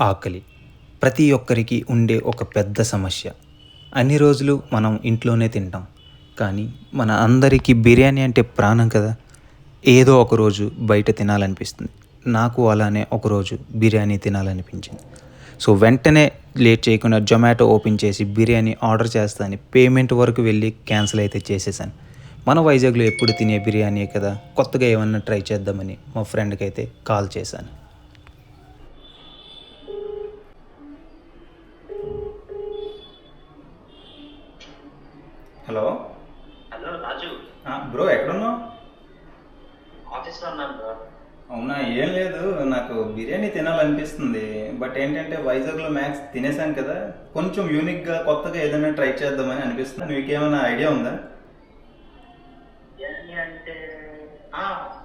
ఆకలి. ప్రతి ఒక్కరికి ఉండే ఒక పెద్ద సమస్య. అన్ని రోజులు మనం ఇంట్లోనే తింటాం. కానీ మన అందరికీ బిర్యానీ అంటే ప్రాణం కదా? ఏదో ఒక రోజు బయట తినాలనిపిస్తుంది. నాకు అలానే ఒకరోజు బిర్యానీ తినాలనిపించింది. సో వెంటనే లేట్ చేయకుండా జొమాటో ఓపెన్ చేసి బిర్యానీ ఆర్డర్ చేస్తాను పేమెంట్ వరకు వెళ్ళి క్యాన్సిల్ అయితే చేసేసాను. మన వైజాగ్లో ఎప్పుడు తినే బిర్యానీ కదా? కొత్తగా ఏమన్నా ట్రై చేద్దామని మా ఫ్రెండ్కి అయితే కాల్ చేశాను. హలో. హలో రాజు. బ్రో ఎక్కడున్నావు? ఆఫీస్లో ఉన్నాను బ్రో. అవునా ఏం లేదు. నాకు బిర్యానీ తినాలనిపిస్తుంది. బట్ ఏంటంటే వైజాగ్లో మ్యాక్స్ తినేసాను కదా. కొంచెం యూనిక్గా కొత్తగా ఏదైనా ట్రై చేద్దామని అనిపిస్తుంది. మీకేమైనా ఐడియా ఉందా? బిర్యానీ అంటే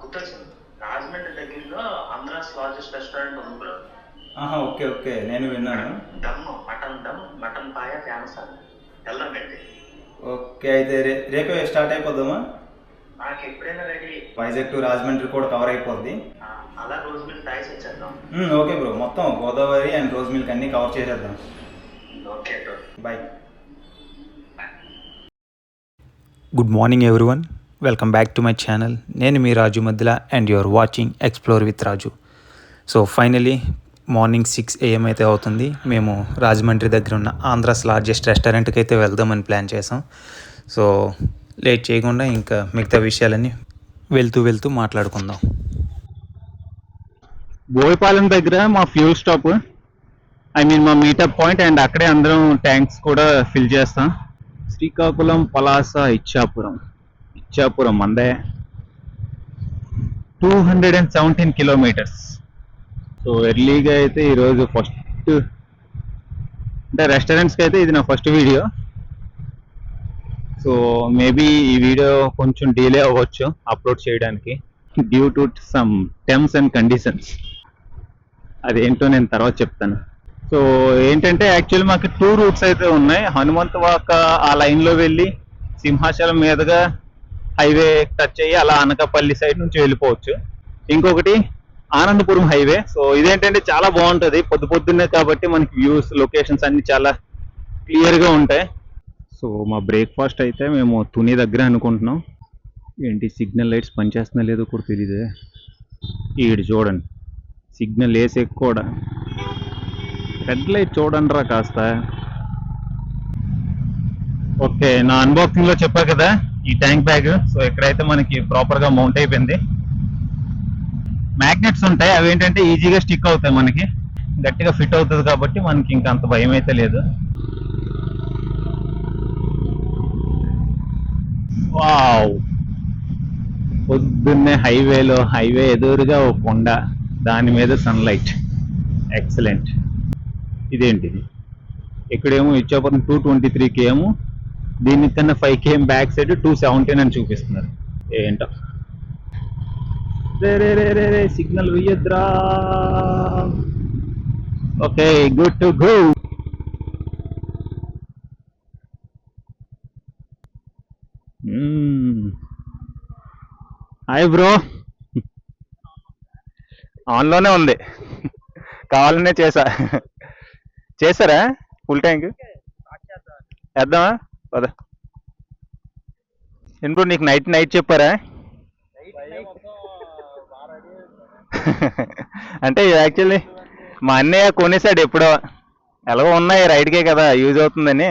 గుర్తొచ్చింది. రాజమండ్రి దగ్గరలో ఆంధ్రాస్ లార్జెస్ట్ రెస్టారెంట్ ఉంది బ్రో. ఆహా ఓకే ఓకే. నేను విన్నాను. Dum mutton dum mutton paya famous అది వెళ్దాం ఓకే అయితే రే రేపే start ready? Vizag to Rajahmundry కూడా కవర్ అయిపోద్ది. అలా రోజు ఓకే బ్రో మొత్తం గోదావరి అండ్ రోజ్ మిల్క్ అన్నీ కవర్ చేసేద్దాం. Okay bro bye good morning everyone welcome back to my channel నేను మీ రాజు మధ్యల and your watching explore with Raju so finally morning six AM అయితే అవుతుంది. మేము రాజమండ్రి దగ్గర ఉన్న ఆంధ్రాస్ లార్జెస్ట్ రెస్టారెంట్కి అయితే వెళ్దామని ప్లాన్ చేసాం. సో లేట్ చేయకుండా ఇంకా మిగతా విషయాలన్నీ వెళ్తూ వెళ్తూ మాట్లాడుకుందాం. బోయపాలెం దగ్గర మా ఫ్యూల్ స్టాప్ ఐ మీన్ మా మీటప్ పాయింట్ అండ్ అక్కడే అందరం ట్యాంక్స్ కూడా ఫిల్ చేస్తాం. శ్రీకాకుళం పలాస ఇచ్చాపురం. ఇచ్చాపురం అందే two hundred and seventeen kilometres so ఎర్లీగా అయితే ఈరోజు ఫస్ట్ అంటే రెస్టారెంట్స్కి అయితే ఇది నా ఫస్ట్ వీడియో. సో మేబీ ఈ వీడియో కొంచెం డిలే అవ్వచ్చు అప్లోడ్ చేయడానికి. Due to some terms and conditions అదేంటో నేను తర్వాత చెప్తాను. సో ఏంటంటే యాక్చువల్లీ మాకు టూ రూట్స్ అయితే ఉన్నాయి. హనుమంత వాక ఆ లైన్లో వెళ్ళి సింహాచలం మీదుగా హైవే టచ్ అయ్యి అలా అనకాపల్లి సైడ్ నుంచి వెళ్ళిపోవచ్చు. ఇంకొకటి ఆనందపురం హైవే. సో ఇదేంటంటే చాలా బాగుంటుంది. పొద్దు పొద్దున్నే కాబట్టి మనకి వ్యూస్ లొకేషన్స్ అన్ని చాలా క్లియర్గా ఉంటాయి. సో మా బ్రేక్ఫాస్ట్ అయితే మేము తుని దగ్గర అనుకుంటున్నాం. ఏంటి సిగ్నల్ లైట్స్ పనిచేస్తున్నా లేదో కూడా తెలియదు ఈడు చూడండి. సిగ్నల్ వేసి కూడా. రెడ్ లైట్ చూడండి రా కాస్త. ఓకే నా అన్బాక్సింగ్లో చెప్పా కదా? ఈ ట్యాంక్ బ్యాగ్ సో ఇక్కడైతే మనకి ప్రాపర్గా మౌంట్ అయిపోయింది. మ్యాగ్నెట్స్ ఉంటాయి అవి ఏంటంటే ఈజీగా స్టిక్ అవుతాయి మనకి. గట్టిగా ఫిట్ అవుతుంది కాబట్టి మనకి ఇంకా అంత భయం అయితే లేదు. వావ్ పొద్దున్నే హైవేలో హైవే ఎదురుగా ఒక కొండ దాని మీద సన్లైట్ ఎక్సలెంట్ ఇదేంటిది ఇక్కడేమో Ichchapuram two twenty three KM దీనికన్నా five KM back side two seventeen అని చూపిస్తున్నారు. ఏంటో? రే రే రే రే రే signal వెయ్యద్రా okay good to go. Hi bro. ఆన్లోనే ఉంది. కావాలనే చేసా. చేశారా ఫుల్ ట్యాంక్? వేద్దామా? పద. ఏం బ్రో నీకు నైట్ నైట్ చెప్పారా? అంటే యాక్చువల్లీ మా అన్నయ్య కొనేసాడు ఎప్పుడో. ఎలాగో ఉన్నాయి రైడ్కే కదా యూజ్ అవుతుందని.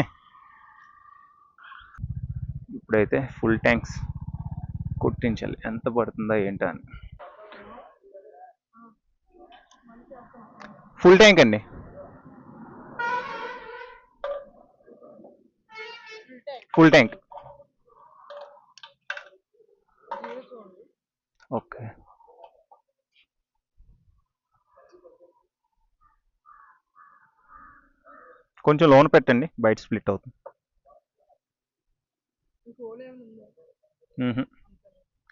ఇప్పుడైతే ఫుల్ ట్యాంక్స్ కొట్టించాలి. ఎంత పడుతుందో ఏంటో అని. ఫుల్ ట్యాంక్ అండి. ఫుల్ ట్యాంక్ ఓకే కొంచెం లోన్ పెట్టండి బయట స్ప్లిట్ అవుతుంది.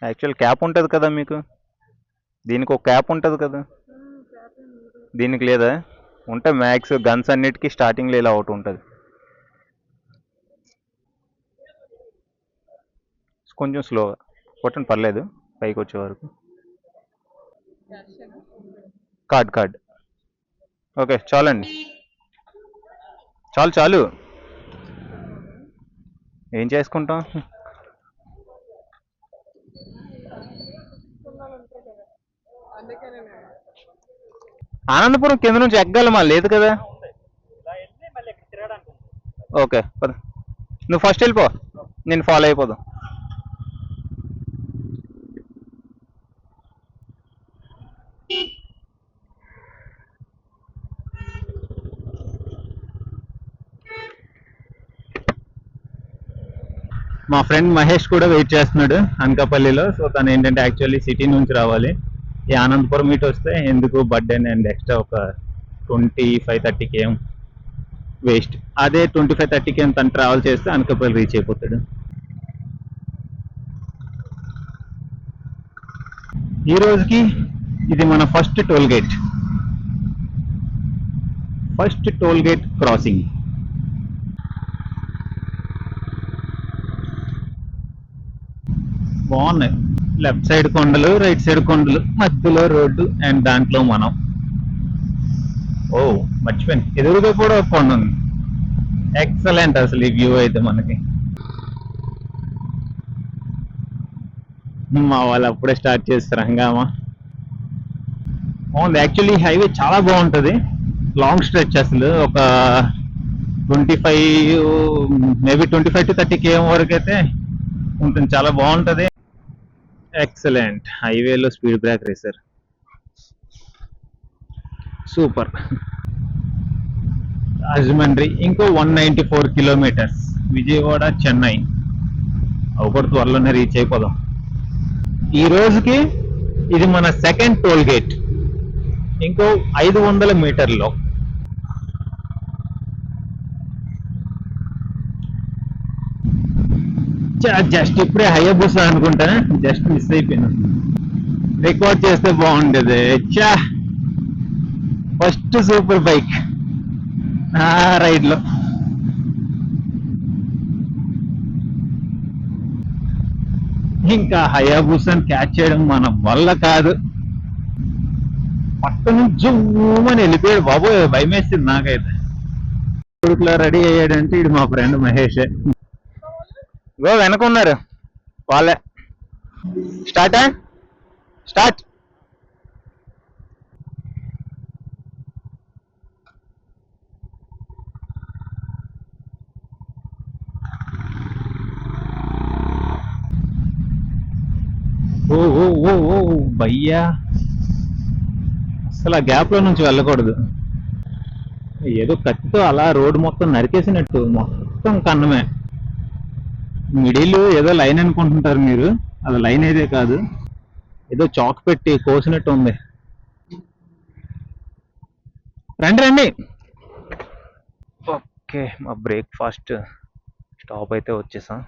యాక్చువల్ క్యాప్ ఉంటుంది కదా మీకు? దీనికి ఒక క్యాప్ ఉంటుంది కదా? దీనికి లేదా? ఉంటే మ్యాక్స్ గన్స్ అన్నిటికీ స్టార్టింగ్లో ఇలా ఒకటి ఉంటుంది. కొంచెం స్లోగా. కొట్టండి పర్లేదు పైకి వచ్చే వరకు. Card card. ఓకే చాలండి. చాలు చాలు. ఏం చేసుకుంటాం? ఆనందపురం కింద నుంచి ఎగ్గాలమా? లేదు కదా. ఓకే పద. నువ్వు ఫస్ట్ వెళ్ళిపో. నేను ఫాలో అయిపోదాం. మా ఫ్రెండ్ మహేష్ కూడా వెయిట్ చేస్తున్నాడు అనకాపల్లిలో. సో తను ఏంటంటే యాక్చువల్లీ సిటీ నుంచి రావాలి. ఈ ఆనందపురం మీట్ వస్తే ఎందుకు బర్త్డే అండ్ ఎక్స్ట్రా ఒక twenty five thirty KM waste. అదే ట్వంటీ ఫైవ్ థర్టీ కేఎం తను ట్రావెల్ చేస్తే అనకాపల్లి రీచ్ అయిపోతాడు. ఈ రోజుకి ఇది మన first toll gate first toll gate crossing బాగున్నాయి. లెఫ్ట్ సైడ్ కొండలు రైట్ సైడ్ కొండలు మధ్యలో రోడ్డు అండ్ దాంట్లో మనం. ఓ మర్చిపోయింది ఎదురుగా కూడా కొండ ఉంది. ఎక్సలెంట్ అసలు ఈ వ్యూ అయితే మనకి. మా వాళ్ళు అప్పుడే స్టార్ట్ చేస్తారు హంగామా. బాగుంది. యాక్చువల్లీ హైవే చాలా బాగుంటుంది. లాంగ్ స్ట్రెచ్ అసలు. ఒక twenty five maybe twenty five to thirty KM వరకు అయితే ఉంటుంది. చాలా బాగుంటుంది. ఎక్సలెంట్ హైవేలో speed break racer super Rajahmundry ఇంకో one ninety four kilometres Vijayawada Chennai ఒకటి త్వరలోనే రీచ్ అయిపోదాం. ఈ రోజుకి ఇది మన సెకండ్ టోల్ గేట్ ఇంకో ఐదు వందల మీటర్లో. జస్ట్ ఇప్పుడే హైయబుసా అనుకుంటా. జస్ట్ మిస్ అయిపోయాను. రికార్డ్ చేస్తే బాగుండేది. చా ఫస్ట్ సూపర్ బైక్. రైడ్లో ఇంకా హయాబుసాని క్యాచ్ చేయడం మన వల్ల కాదు. పక్క నుంచి జూమని వెళ్ళిపోయాడు బాబు భయమేసింది నాకైతే. కొడుకులో రెడీ అయ్యాడంటే ఇది మా ఫ్రెండ్ మహేషే. గో వెనక ఉన్నారు వాళ్ళే. స్టార్ట్? స్టార్ట్. ఓ ఓ ఓ ఓ భయ్యా. అసలు ఆ గ్యాప్లో నుంచి వెళ్ళకూడదు. ఏదో కత్తితో అలా రోడ్డు మొత్తం నరికేసినట్టు. మొత్తం కన్నమే. మిడిల్ ఏదో లైన్ అనుకుంటుంటారు మీరు. అది లైన్ అయితే కాదు. ఏదో చాక్ పెట్టి కోసినట్టు ఉంది. రండి రండి. ఓకే మా బ్రేక్ఫాస్ట్ స్టాప్ అయితే వచ్చేసాం.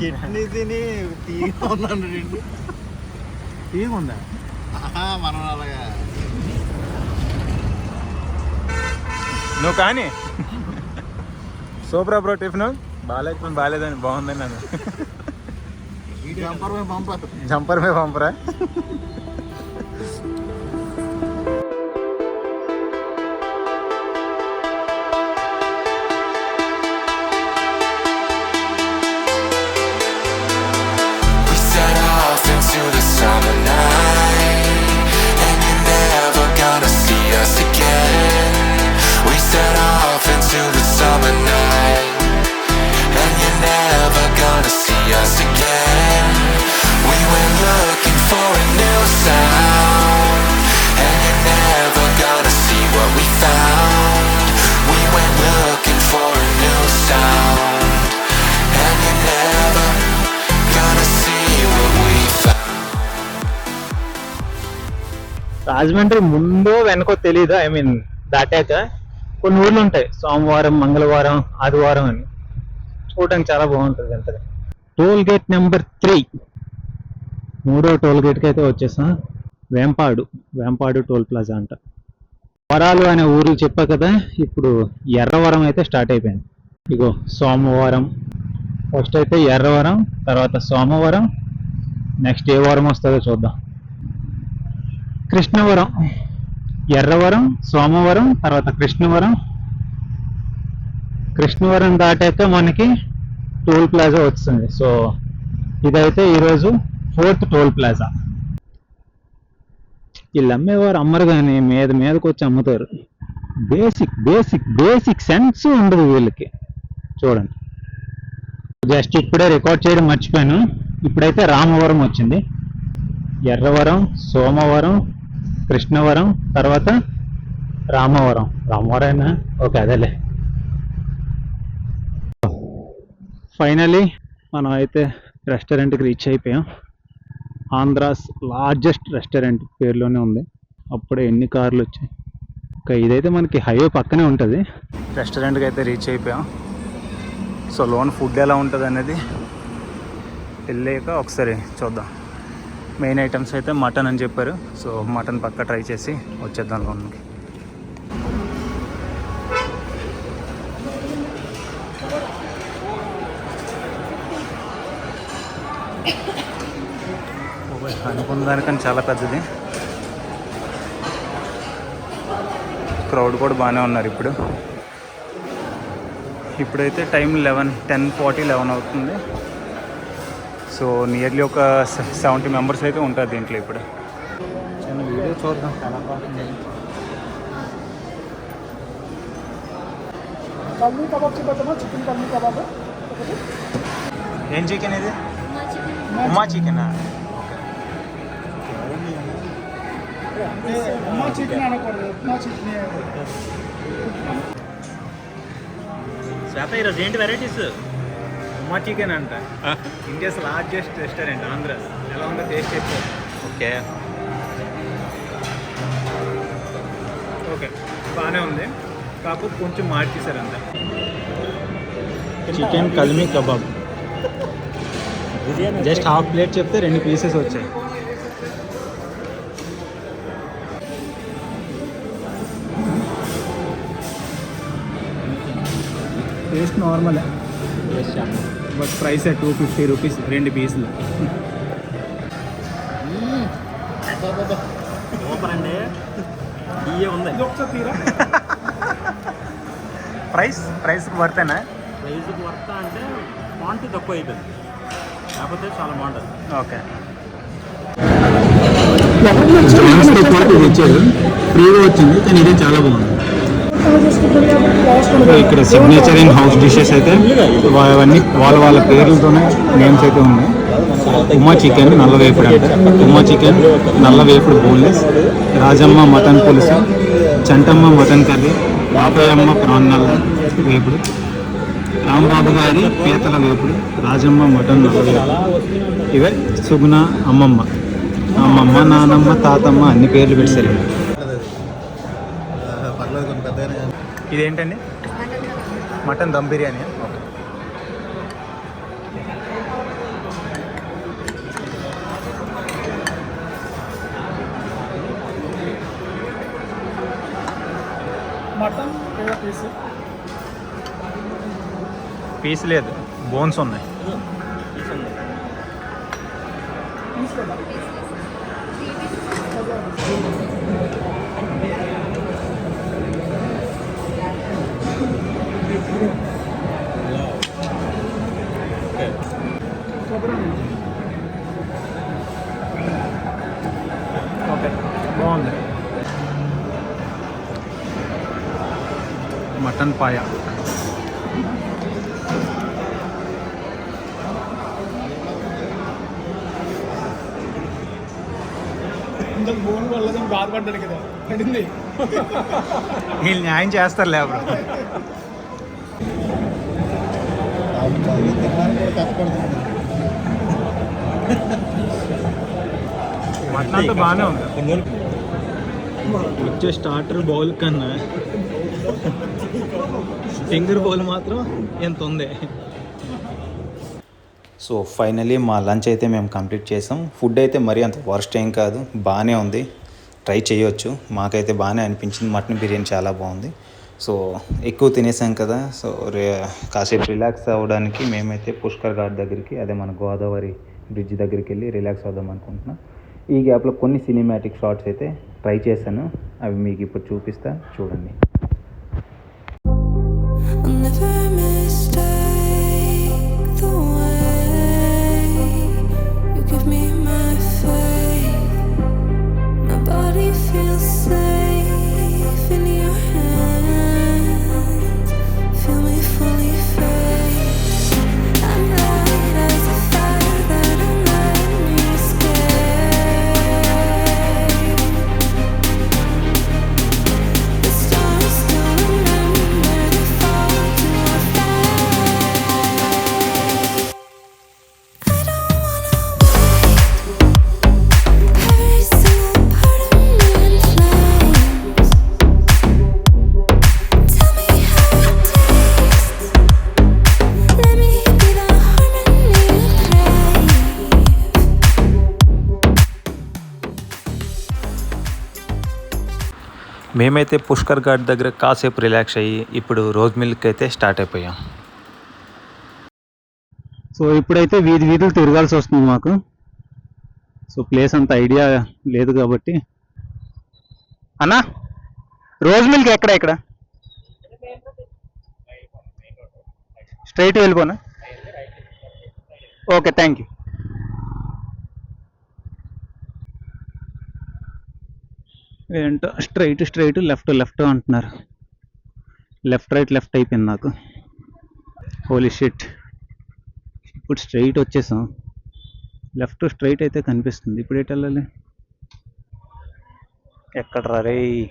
చట్నీ తిని తీగుందా? మనం అలాగా నువ్వు కానీ. Super bro tiffin. బాగాలేకపోయింది బాగాలేదని బాగుందని నన్ను. జంపర్ మే పంపరా? రాజమండ్రి ముందో వెనకో తెలియదు ఐ మీన్ దాటాక కొన్ని ఊర్లు ఉంటాయి. సోమవారం మంగళవారం ఆదివారం అని. చూడడానికి చాలా బాగుంటుంది అంతగా. Toll gate number three. మూడో టోల్ గేట్కి అయితే వచ్చేసాం. వేంపాడు వేంపాడు టోల్ ప్లాజా అంట. వరాలు అనే ఊరు చెప్పా కదా ఇప్పుడు ఎర్రవరం అయితే స్టార్ట్ అయిపోయింది. ఇగో సోమవారం. ఫస్ట్ అయితే ఎర్రవరం తర్వాత సోమవరం నెక్స్ట్ ఏ వారం వస్తుందో చూద్దాం. కృష్ణవరం ఎర్రవరం సోమవరం తర్వాత కృష్ణవరం. కృష్ణవరం దాటాక మనకి టోల్ ప్లాజా వస్తుంది. సో ఇదైతే ఈరోజు ఫోర్త్ టోల్ ప్లాజా. వీళ్ళు అమ్మేవారు అమ్మరు కానీ మీద మీదకి వచ్చి అమ్ముతారు. బేసిక్ బేసిక్ బేసిక్ సెన్స్ ఉండదు వీళ్ళకి. చూడండి. జస్ట్ ఇప్పుడే రికార్డ్ చేయడం మర్చిపోయాను. ఇప్పుడైతే రామవరం వచ్చింది. ఎర్రవరం సోమవరం కృష్ణవరం తర్వాత రామవరం. రామవరం ఓకే అదేలే. ఫైనలీ మనం అయితే రెస్టారెంట్కి రీచ్ అయిపోయాం. ఆంధ్రాస్ లార్జెస్ట్ రెస్టారెంట్ పేరులోనే ఉంది. అప్పుడే ఎన్ని కార్లు వచ్చాయి? ఇంకా ఇదైతే మనకి హైవే పక్కనే ఉంటుంది. రెస్టారెంట్కి అయితే రీచ్ అయిపోయాం. సో లోన్ ఫుడ్ ఎలా ఉంటుంది అనేది వెళ్ళాక ఒకసారి చూద్దాం. మెయిన్ ఐటమ్స్ అయితే మటన్ అని చెప్పారు. సో మటన్ పక్క ట్రై చేసి వచ్చేద్దాం లోన్కి. అనుకున్న దానికని చాలా పెద్దది. క్రౌడ్ కూడా బాగానే ఉన్నారు ఇప్పుడు. ఇప్పుడైతే time eleven ten forty eleven అవుతుంది. సో నియర్లీ ఒక సెవెంటీ మెంబర్స్ అయితే ఉంటారు దీంట్లో ఇప్పుడు. చిన్న వీడియో చూద్దాం. కల్మీ కబాబ్ చెప్పమ్మా చికెన్ కల్మీ కబాబ్? ఒకటి. ఏం చికెన్ ఇది? ఉమా చికెనా. ఉమ్మా చికెన్? అనకూడదు. ఉప్మా చికెన్ శ్వేత ఈరోజు ఏంటి వెరైటీస్ ఉమా చికెన్ అంట ఇండియాస్ లార్జెస్ట్ రెస్టారెంట్ ఆంధ్ర ఎలా ఉందో టేస్ట్ చేస్తే ఓకే ఓకే బాగానే ఉంది. కాకపోతే కొంచెం మార్చేశారు అంత chicken kalmi kebab just half plate చెప్తే రెండు పీసెస్ వచ్చాయి. Taste normal but price two fifty rupees రెండు పీసులు. సూపర్ అండి ఇయే ఉంది ప్రైస్ ప్రైస్ వర్తేనా? ప్రైజ్కి వర్త అంటే క్వాంటిటీ తక్కువ అయిపోయింది. కాకపోతే చాలా బాగుంటుంది. ఓకే. పాటు ఇచ్చారు. ఫ్రీగా వచ్చింది కానీ ఇదే చాలా బాగుంది. ఇక్కడ సిగ్నేచర్ ఇన్ హౌస్ డిషెస్ అయితే అవన్నీ వాళ్ళ వాళ్ళ పేర్లతోనే నేమ్స్ అయితే ఉన్నాయి. ఉమ్మా చికెన్ నల్ల వేపుడు అంటే. ఉమ్మా చికెన్ నల్ల వేపుడు బోన్లెస్. రాజమ్మ మటన్ పులుసు Chantamma mutton curry Babayamma prawn నల్ల వేపుడు రాంబాబు గారి పీతల వేపుడు రాజమ్మ మటన్ నల్ల వేపుడు. ఇవే సుగుణ అమ్మమ్మ. అమ్మమ్మ నానమ్మ తాతమ్మ అన్ని పేర్లు పెట్టారు ఇదేంటండి? Mutton dum biryani. Mutton piece. Piece లేదు బోన్స్ ఉన్నాయి. ఓకే బాగుంది. మటన్ పాయ. ఇంతకు వల్ల బాధపడ్డాడు కదా. పడింది. వీళ్ళు న్యాయం చేస్తారు లేబరు. మటన్ అంతా బాగానే ఉంది. వచ్చే స్టార్టర్ బౌల్ కన్నా ఫింగర్ బౌల్ మాత్రం ఎంత ఉంది? సో ఫైనలీ మా లంచ్ అయితే మేము కంప్లీట్ చేసాం. ఫుడ్ అయితే మరీ అంత వర్స్ట్ ఏం కాదు. బాగానే ఉంది. ట్రై చేయొచ్చు. మాకైతే బాగానే అనిపించింది. మటన్ బిర్యానీ చాలా బాగుంది. సో ఎక్కువ తినేసాం కదా. సో రే కాసేపు రిలాక్స్ అవ్వడానికి మేమైతే పుష్కర్ ఘాట్ దగ్గరికి అదే మన గోదావరి బ్రిడ్జ్ దగ్గరికి వెళ్ళి రిలాక్స్ అవుదాం అనుకుంటున్నా. ఈ గ్యాప్లో కొన్ని సినిమాటిక్ షార్ట్స్ అయితే ట్రై చేశాను. అవి మీకు ఇప్పుడు చూపిస్తా. చూడండి. మేమైతే పుష్కర్ ఘాట్ దగ్గర కాసేపు రిలాక్స్ అయ్యి ఇప్పుడు రోజ్ మిల్క్ అయితే స్టార్ట్ అయిపోయాం. సో ఇప్పుడైతే వీధి వీధులు తిరగాల్సి వస్తుంది మాకు. సో ప్లేస్ అంత ఐడియా లేదు కాబట్టి. అన్నా రోజ్ మిల్క్ ఎక్కడ ఇక్కడ? స్ట్రైట్ వెళ్ళిపోనా? ఓకే థ్యాంక్ యూ ఏంటో స్ట్రైట్ స్ట్రైట్ లెఫ్ట్ లెఫ్ట్ అంటున్నారు. లెఫ్ట్ రైట్ లెఫ్ట్ అయిపోయింది నాకు. హోలీ షిట్ ఇప్పుడు స్ట్రైట్ వచ్చేసాం. లెఫ్ట్ స్ట్రైట్ అయితే కనిపిస్తుంది. ఇప్పుడు ఎటు వెళ్ళాలి? ఎక్కడ రే?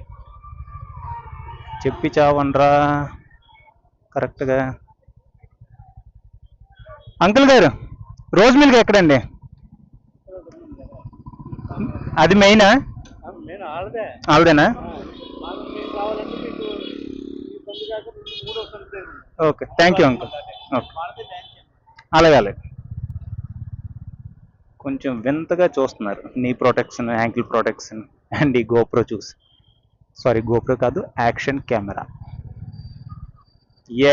చెప్పి చావనరా కరెక్ట్గా అంకుల్ గారు రోజు మిల్క్ ఎక్కడండి? అది మెయినా ఆవిడేనా. Okay thank you uncle okay. అలాగే అలాగే. కొంచెం వింతగా చూస్తున్నారు. Knee protection ankle protection and ఈ గోప్రో చూసి. సారీ గోప్రో కాదు action camera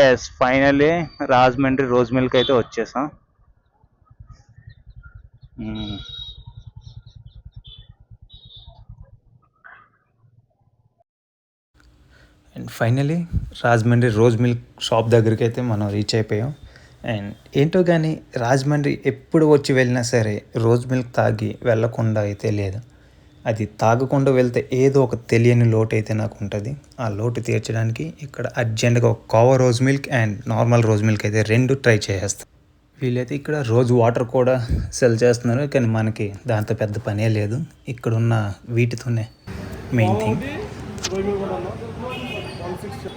yes finally Rajahmundry rose milk అయితే వచ్చేసాం. And finally Rajahmundry rose milk shop దగ్గరికి అయితే మనం రీచ్ అయిపోయాం. అండ్ ఏంటో కానీ రాజమండ్రి ఎప్పుడు వచ్చి వెళ్ళినా సరే రోజ్ మిల్క్ తాగి వెళ్ళకుండా అయితే లేదు. అది తాగకుండా వెళ్తే ఏదో ఒక తెలియని లోటు అయితే నాకు ఉంటుంది. ఆ లోటు తీర్చడానికి ఇక్కడ అర్జెంటుగా ఒక kova rose milk and normal rose milk అయితే రెండు ట్రై చేసేస్తాం. వీళ్ళైతే ఇక్కడ రోజు వాటర్ కూడా సెల్ చేస్తున్నారు కానీ మనకి దాంతో పెద్ద పనే లేదు. ఇక్కడ ఉన్న వీటితోనే మెయిన్ థింగ్ రోజు కూడా ఉన్నాం వన్ సిక్స్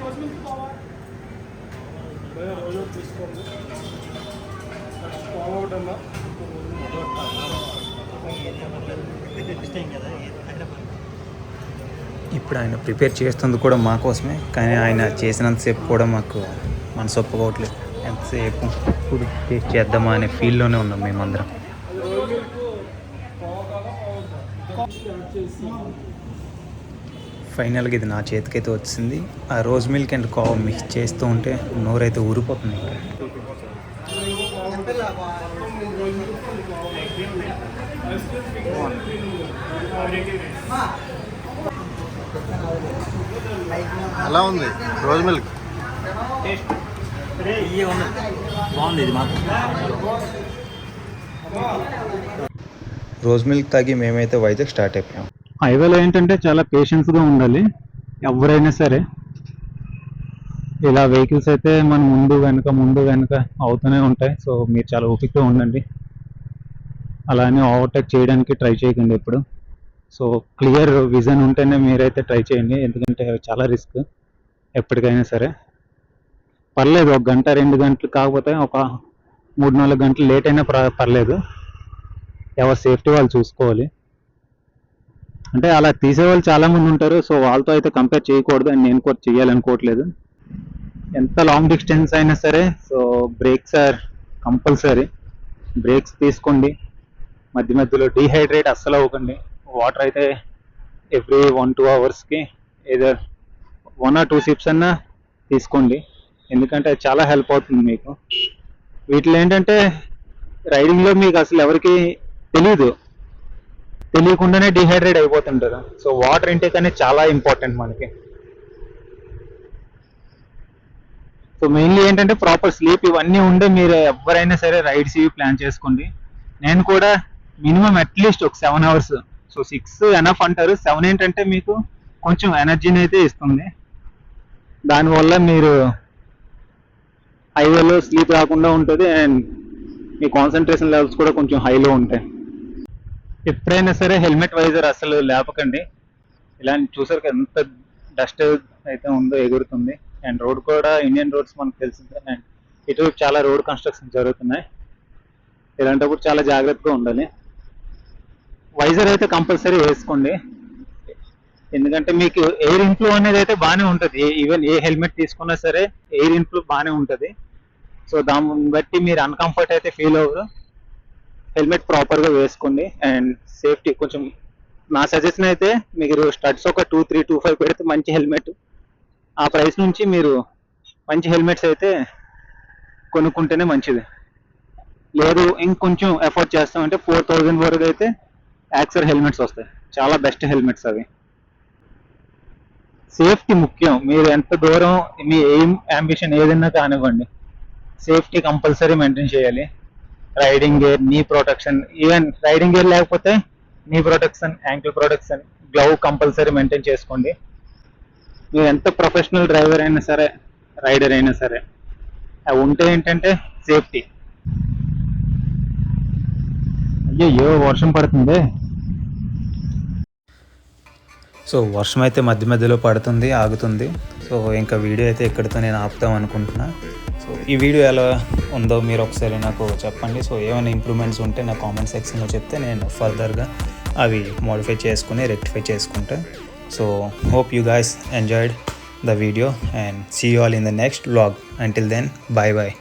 రోజు నుంచి రోజు తీసుకోండి అన్నా ఇప్పుడు ఆయన ప్రిపేర్ చేస్తుంది కూడా మా కోసమే కానీ ఆయన చేసినంతసేపు కూడా మాకు మనసు ఒప్పుకోవట్లేదు. ఎంతసేపు ఇప్పుడు టేస్ట్ చేద్దామా అనే ఫీల్లోనే ఉన్నాం మేమందరం అది రోజు మిల్క్ పోవా కాదా పోవద్దా స్టార్ట్ చేసి ఫైనల్గా ఇది నా చేతికైతే వచ్చింది. ఆ రోజ్ మిల్క్ అండ్ కావ్ మిక్స్ చేస్తూ ఉంటే నోరైతే ఊరిపోతుంది. ఎలా ఉంది? Rose milk? బాగుంది ఇది మాత్రం. రోజ్ మిల్క్ తాగి మేమైతే వైజాగ్ స్టార్ట్ అయిపోయాం. హైవేలో ఏంటంటే చాలా పేషెన్స్గా ఉండాలి. ఎవరైనా సరే. ఇలా వెహికల్స్ అయితే మన ముందు వెనక ముందు వెనక అవుతూనే ఉంటాయి. సో మీరు చాలా ఓపికగా ఉండండి. అలానే ఓవర్టేక్ చేయడానికి ట్రై చేయకండి ఎప్పుడు. సో క్లియర్ విజన్ ఉంటేనే మీరైతే ట్రై చేయండి. ఎందుకంటే చాలా రిస్క్ ఎప్పటికైనా సరే. పర్లేదు ఒక గంట రెండు గంటలు కాకపోతే ఒక మూడు నాలుగు గంటలు లేట్ అయినా పర్- పర్లేదు. ఎవరి సేఫ్టీ వాళ్ళు చూసుకోవాలి. అంటే అలా తీసేవాళ్ళు చాలామంది ఉంటారు సో వాళ్ళతో అయితే కంపేర్ చేయకూడదు అని నేను కూడా చేయాలనుకోవట్లేదు. ఎంత లాంగ్ డిస్టెన్స్ అయినా సరే so breaks are compulsory breaks తీసుకోండి. మధ్య మధ్యలో డీహైడ్రేట్ అస్సలు అవ్వకండి. వాటర్ అయితే ఎవ్రీ వన్ టూ అవర్స్కి ఏదో వన్ ఆర్ టూ సిప్స్ అన్నా తీసుకోండి. ఎందుకంటే అది చాలా హెల్ప్ అవుతుంది మీకు. వీటిలో ఏంటంటే రైడింగ్లో మీకు అసలు ఎవరికి తెలియదు తెలియకుండానే డిహైడ్రేట్ అయిపోతుంటారు. సో వాటర్ ఇంటేక్ అనేది చాలా ఇంపార్టెంట్ మనకి. సో మెయిన్లీ ఏంటంటే ప్రాపర్ స్లీప్ ఇవన్నీ ఉండే మీరు ఎవరైనా సరే రైడ్స్ ఇవి ప్లాన్ చేసుకోండి. నేను కూడా మినిమం అట్లీస్ట్ ఒక seven hours so six enough అంటారు. సెవెన్ ఏంటంటే మీకు కొంచెం ఎనర్జీని అయితే ఇస్తుంది. దానివల్ల మీరు హైవేలో స్లీప్ రాకుండా ఉంటుంది అండ్ మీ కాన్సన్ట్రేషన్ లెవెల్స్ కూడా కొంచెం హైలో ఉంటాయి. ఎప్పుడైనా సరే హెల్మెట్ వైజర్ అసలు లేపకండి. ఇలా చూసారు ఎంత డస్ట్ అయితే ఉందో ఎగురుతుంది. అండ్ రోడ్ కూడా ఇండియన్ రోడ్స్ మనకు తెలిసిందే అండ్ ఇటు చాలా రోడ్ కన్స్ట్రక్షన్ జరుగుతున్నాయి. ఇలాంటప్పుడు చాలా జాగ్రత్తగా ఉండాలి. వైజర్ అయితే కంపల్సరీ వేసుకోండి. ఎందుకంటే మీకు ఎయిర్ ఇన్ఫ్లో అనేది అయితే బాగానే ఉంటుంది. ఈవెన్ ఏ హెల్మెట్ తీసుకున్నా సరే ఎయిర్ ఇన్ఫ్లో బాగానే ఉంటుంది. సో దాన్ని బట్టి మీరు అన్కంఫర్ట్ అయితే ఫీల్ అవ్వరు. హెల్మెట్ ప్రాపర్గా వేసుకోండి అండ్ సేఫ్టీ కొంచెం నా సజెషన్ అయితే మీరు స్టడ్స్ ఒక టూ త్రీ టూ ఫైవ్ పెడితే మంచి హెల్మెట్. ఆ ప్రైస్ నుంచి మీరు మంచి హెల్మెట్స్ అయితే కొనుక్కుంటేనే మంచిది. లేదు ఇంకొంచెం ఎఫర్ట్ చేస్తామంటే ఫోర్ థౌజండ్ వరకు అయితే యాక్సర్ హెల్మెట్స్ వస్తాయి. చాలా బెస్ట్ హెల్మెట్స్ అవి. సేఫ్టీ ముఖ్యం. మీరు ఎంత దూరం మీ ఎయిమ్ అంబిషన్ ఏదైనా కానివ్వండి. సేఫ్టీ కంపల్సరీ మెయింటైన్ చేయాలి. Riding gear knee protection even riding gear లేకపోతే knee protection ankle protection glove compulsory maintain చేసుకోండి. మీరు ఎంత ప్రొఫెషనల్ డ్రైవర్ అయినా సరే రైడర్ అయినా సరే అవి ఉంటే ఏంటంటే సేఫ్టీ అయ్యో వర్షం పడుతుంది? సో వర్షం అయితే మధ్య మధ్యలో పడుతుంది ఆగుతుంది. సో ఇంకా వీడియో అయితే ఇక్కడితో నేను ఆపుతాం అనుకుంటున్నా. ఈ వీడియో ఎలా ఉందో మీరు ఒకసారి నాకు చెప్పండి. సో ఏమైనా ఇంప్రూవ్మెంట్స్ ఉంటే నా కామెంట్ సెక్షన్లో చెప్తే నేను ఫర్దర్గా అవి మోడిఫై చేసుకుని రెక్టిఫై చేసుకుంటా. So hope you guys enjoyed the video and see you all in the next vlog until then bye bye